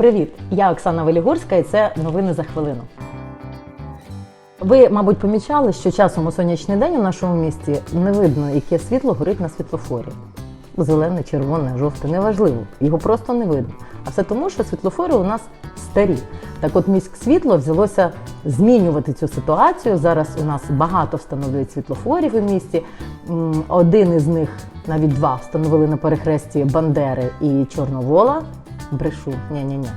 Привіт! Я Оксана Велігорська і це новини за хвилину. Ви, мабуть, помічали, що часом у сонячний день у нашому місті не видно, яке світло горить на світлофорі. Зелене, червоне, жовте, неважливо. Його просто не видно. А все тому, що світлофори у нас старі. Так от міськсвітло взялося змінювати цю ситуацію. Зараз у нас багато встановлюють світлофорів у місті. Один із них, навіть два, встановили на перехресті Бандери і Чорновола. Брешу, ні-ні-ні.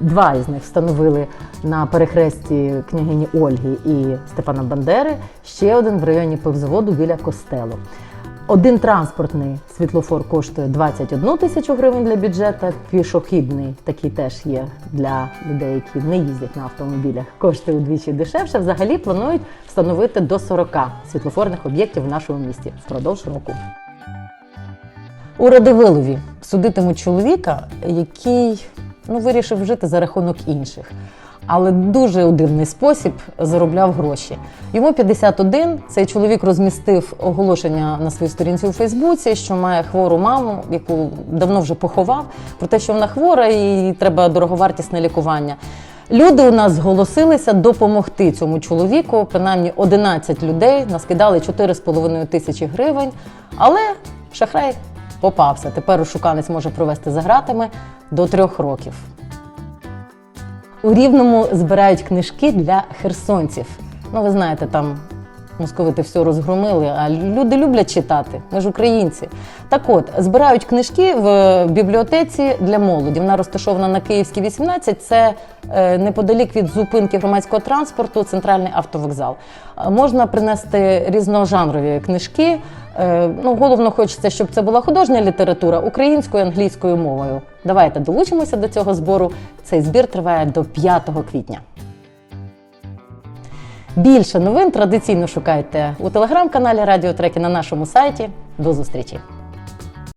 Два із них встановили на перехресті княгині Ольги і Степана Бандери, ще один в районі пивзаводу біля костелу. Один транспортний світлофор коштує 21 тисячу гривень для бюджету, пішохідний такий теж є для людей, які не їздять на автомобілях, коштує удвічі дешевше. Взагалі планують встановити до 40 світлофорних об'єктів в нашому місті впродовж року. У Радивилові судитимуть чоловіка, який ну, вирішив жити за рахунок інших. Але дуже у дивний спосіб заробляв гроші. Йому 51, Цей чоловік розмістив оголошення на своїй сторінці у Фейсбуці, що має хвору маму, яку давно вже поховав, про те, що вона хвора і треба дороговартісне лікування. Люди у нас зголосилися допомогти цьому чоловіку. Принаймні 11 людей наскидали 4,5 тисячі гривень. Але шахрай попався. Тепер ошуканець може провести за гратами до трьох років. У Рівному збирають книжки для херсонців. Ну, ви знаєте, там московити все розгромили, а люди люблять читати. Ми ж українці. Так от, збирають книжки в бібліотеці для молоді. Вона розташована на Київській 18. Це е, неподалік від зупинки громадського транспорту, центральний автовокзал. Е, Можна принести різножанрові книжки. Е, Ну, головно хочеться, щоб це була художня література українською, англійською мовою. Давайте долучимося до цього збору. Цей збір триває до 5 квітня. Більше новин традиційно шукайте у телеграм-каналі Радіо Треки на нашому сайті. До зустрічі!